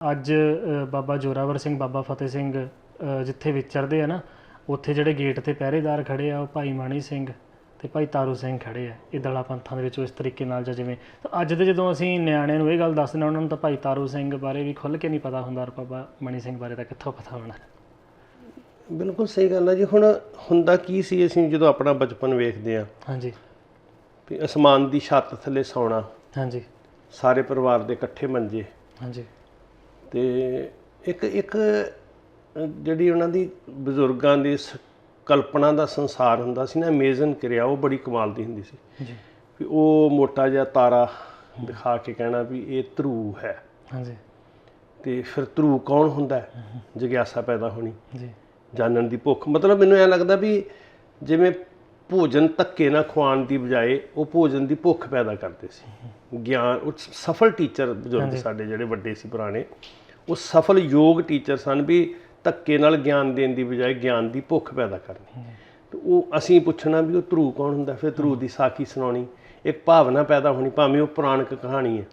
ਅੱਜ ਬਾਬਾ ਜੋਰਾਵਰ ਸਿੰਘ ਬਾਬਾ ਫਤਿਹ ਸਿੰਘ ਜਿੱਥੇ ਵਿਚਰਦੇ ਆ ਨਾ ਉੱਥੇ ਜਿਹੜੇ ਗੇਟ ਤੇ ਪਹਿਰੇਦਾਰ ਖੜੇ ਆ ਉਹ ਭਾਈ ਮਾਣੀ ਸਿੰਘ ਤੇ ਭਾਈ ਤਾਰੂ ਸਿੰਘ ਖੜੇ ਆ ਇਹ ਦਲਾ ਪੰਥਾਂ ਦੇ ਵਿੱਚ ਇਸ ਤਰੀਕੇ ਨਾਲ ਜਾਂ ਜਿਵੇਂ। ਤਾਂ ਅੱਜ ਦੇ ਜਦੋਂ ਅਸੀਂ ਨਿਆਣਿਆਂ ਨੂੰ ਇਹ ਗੱਲ ਦੱਸਦੇ ਨਾ ਉਹਨਾਂ ਨੂੰ ਤਾਂ ਭਾਈ ਤਾਰੂ ਸਿੰਘ ਬਾਰੇ ਵੀ ਖੁੱਲ੍ਹ ਕੇ ਨਹੀਂ ਪਤਾ ਹੁੰਦਾ ਔਰ ਬਾਬਾ ਮਣੀ ਸਿੰਘ ਬਾਰੇ ਤਾਂ ਕਿੱਥੋਂ ਪਤਾ ਹੋਣਾ। ਬਿਲਕੁਲ ਸਹੀ ਗੱਲ ਹੈ ਜੀ ਹੁਣ ਹੁੰਦਾ ਕੀ ਸੀ ਅਸੀਂ ਜਦੋਂ ਆਪਣਾ ਬਚਪਨ ਵੇਖਦੇ ਆ। ਹਾਂਜੀ। ਵੀ ਅਸਮਾਨ ਦੀ ਛੱਤ ਥੱਲੇ ਸੌਣਾ। ਹਾਂਜੀ। ਸਾਰੇ ਪਰਿਵਾਰ ਦੇ ਇਕੱਠੇ ਮੰਜੇ। ਹਾਂਜੀ। ਤੇ ਇੱਕ ਇੱਕ ਜਿਹੜੀ ਉਹਨਾਂ ਦੀ ਬਜ਼ੁਰਗਾਂ ਦੀ ਕਲਪਨਾ ਦਾ ਸੰਸਾਰ ਹੁੰਦਾ ਸੀ ਨਾ ਇਮੇਜਨ ਕਰਿਆ ਉਹ ਬੜੀ ਕਮਾਲ ਦੀ ਹੁੰਦੀ ਸੀ। ਜੀ। ਵੀ ਉਹ ਮੋਟਾ ਜਿਹਾ ਤਾਰਾ ਦਿਖਾ ਕੇ ਕਹਿਣਾ ਵੀ ਇਹ ਧਰੂ ਹੈ। ਹਾਂਜੀ। ਤੇ ਫਿਰ ਧਰੂ ਕੌਣ ਹੁੰਦਾ ਜਿਗਿਆਸਾ ਪੈਦਾ ਹੋਣੀ। ਜੀ। ਜਾਣਨ ਦੀ ਭੁੱਖ। ਮਤਲਬ ਮੈਨੂੰ ਐ ਲੱਗਦਾ ਵੀ ਜਿਵੇਂ ਭੋਜਨ ਧੱਕੇ ਨਾਲ ਖਵਾਉਣ ਦੀ ਬਜਾਏ ਉਹ ਭੋਜਨ ਦੀ ਭੁੱਖ ਪੈਦਾ ਕਰਦੇ ਸੀ। ਗਿਆਨ ਉਹ ਸਫਲ ਟੀਚਰ ਬਜ਼ੁਰਗ ਸਾਡੇ ਜਿਹੜੇ ਵੱਡੇ ਸੀ ਪੁਰਾਣੇ ਉਹ ਸਫਲ ਯੋਗ ਟੀਚਰ ਸਨ ਵੀ ਧੱਕੇ ਨਾਲ ਗਿਆਨ ਦੇਣ ਦੀ ਬਜਾਏ ਗਿਆਨ ਦੀ ਭੁੱਖ ਪੈਦਾ ਕਰਨੀ। ਤੇ ਉਹ ਅਸੀਂ ਪੁੱਛਣਾ ਵੀ ਉਹ ਧਰੂ ਕੌਣ ਹੁੰਦਾ? ਫਿਰ ਧਰੂ ਦੀ ਸਾਖੀ ਸੁਣਾਉਣੀ। ਇੱਕ ਭਾਵਨਾ ਪੈਦਾ ਹੋਣੀ ਭਾਵੇਂ ਉਹ ਪੁਰਾਣਕ ਕਹਾਣੀ ਹੈ।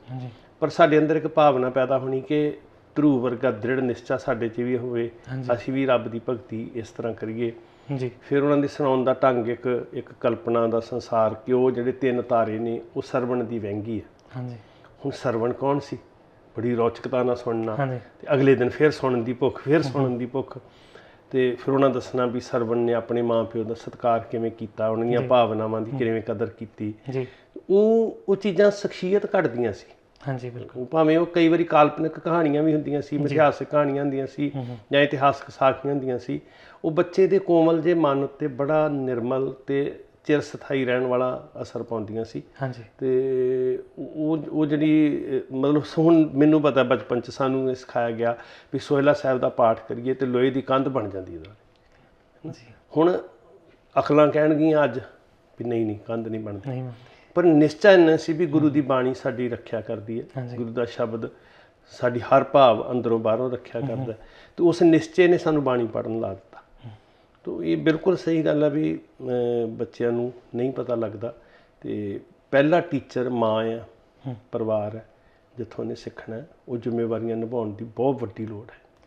ਪਰ ਸਾਡੇ ਅੰਦਰ ਇੱਕ ਭਾਵਨਾ ਪੈਦਾ ਹੋਣੀ ਕਿ ਧਰੂ ਵਰਗਾ ਦ੍ਰਿੜ ਨਿਸ਼ਚਾ ਸਾਡੇ 'ਚ ਵੀ ਹੋਵੇ। ਅਸੀਂ ਵੀ ਰੱਬ ਦੀ ਭਗਤੀ ਇਸ ਤਰ੍ਹਾਂ ਕਰੀਏ। ਜੀ। ਫਿਰ ਉਹਨਾਂ ਦੀ ਸੁਣਾਉਣ ਦਾ ਢੰਗ ਇੱਕ ਇੱਕ ਕਲਪਨਾ ਦਾ ਸੰਸਾਰ ਕਿ ਉਹ ਜਿਹੜੇ ਤਿੰਨ ਤਾਰੇ ਨੇ ਉਹ ਸਰਵਣ ਦੀ ਵਹਿੰਗੀ ਹੈ ਹਾਂਜੀ। ਹੁਣ ਸਰਵਣ ਕੌਣ ਸੀ? ਬੜੀ ਰੌਚਕਤਾ ਨਾਲ ਸੁਣਨਾ। ਤੇ ਅਗਲੇ ਦਿਨ ਫਿਰ ਸੁਣਨ ਦੀ ਭੁੱਖ ਫਿਰ ਸੁਣਨ ਦੀ ਭੁੱਖ। ਤੇ ਫਿਰ ਉਹਨਾਂ ਦੱਸਣਾ ਵੀ ਸਰਵਣ ਨੇ ਆਪਣੇ ਮਾਪਿਓ ਦਾ ਸਤਿਕਾਰ ਕਿਵੇਂ ਕੀਤਾ ਉਹਨਾਂ ਦੀਆਂ ਭਾਵਨਾਵਾਂ ਦੀ ਕਿਵੇਂ ਕਦਰ ਕੀਤੀ। ਜੀ। ਉਹ ਉਹ ਚੀਜ਼ਾਂ ਸ਼ਖਸੀਅਤ ਘੜਦੀਆਂ ਸੀ। ਹਾਂਜੀ ਬਿਲਕੁਲ। ਉਹ ਭਾਵੇਂ ਉਹ ਕਈ ਵਾਰੀ ਕਾਲਪਨਿਕ ਕਹਾਣੀਆਂ ਵੀ ਹੁੰਦੀਆਂ ਸੀ ਇਤਿਹਾਸਕ ਕਹਾਣੀਆਂ ਹੁੰਦੀਆਂ ਸੀ ਜਾਂ ਇਤਿਹਾਸਕ ਸਾਖੀਆਂ ਹੁੰਦੀਆਂ ਸੀ ਉਹ ਬੱਚੇ ਦੇ ਕੋਮਲ ਜੇ ਮਨ ਉੱਤੇ ਬੜਾ ਨਿਰਮਲ ਤੇ ਚਿਰ ਸਥਾਈ ਰਹਿਣ ਵਾਲਾ ਅਸਰ ਪਾਉਂਦੀਆਂ ਸੀ। ਹਾਂਜੀ। ਤੇ ਉਹ ਉਹ ਜਿਹੜੀ ਮਤਲਬ ਹੁਣ ਮੈਨੂੰ ਪਤਾ ਬਚਪਨ ਚ ਸਾਨੂੰ ਇਹ ਸਿਖਾਇਆ ਗਿਆ ਵੀ ਸੋਹਿਲਾ ਸਾਹਿਬ ਦਾ ਪਾਠ ਕਰੀਏ ਤੇ ਲੋਹੇ ਦੀ ਕੰਧ ਬਣ ਜਾਂਦੀ ਹੈ ਉਹਦੇ ਜੀ। ਹੁਣ ਅਕਲਾਂ ਕਹਿਣਗੀਆਂ ਅੱਜ ਵੀ ਨਹੀਂ ਨਹੀਂ ਕੰਧ ਨਹੀਂ ਬਣਦੀ। ਨਹੀਂ ਪਰ ਨਿਸ਼ਚੈ ਇੰਨਾ ਸੀ ਵੀ ਗੁਰੂ ਦੀ ਬਾਣੀ ਸਾਡੀ ਰੱਖਿਆ ਕਰਦੀ ਹੈ। ਗੁਰੂ ਦਾ ਸ਼ਬਦ ਸਾਡੀ ਹਰ ਭਾਵ ਅੰਦਰੋਂ ਬਾਹਰੋਂ ਰੱਖਿਆ ਕਰਦਾ ਹੈ। ਤੇ ਉਸ ਨਿਸ਼ਚੇ ਨੇ ਸਾਨੂੰ ਬਾਣੀ ਪੜਨ ਲਾ ਦਿੱਤਾ। ਤੋ ਇਹ ਬਿਲਕੁਲ ਸਹੀ ਗੱਲ ਹੈ ਵੀ ਬੱਚਿਆਂ ਨੂੰ ਨਹੀਂ ਪਤਾ ਲੱਗਦਾ। ਤੇ ਪਹਿਲਾ ਟੀਚਰ ਮਾਂ ਆ ਪਰਿਵਾਰ ਹੈ ਜਿੱਥੋਂ ਨੇ ਸਿੱਖਣਾ ਹੈ, ਉਹ ਜ਼ਿੰਮੇਵਾਰੀਆਂ ਨਿਭਾਉਣ ਦੀ ਬਹੁਤ ਵੱਡੀ ਲੋੜ ਹੈ।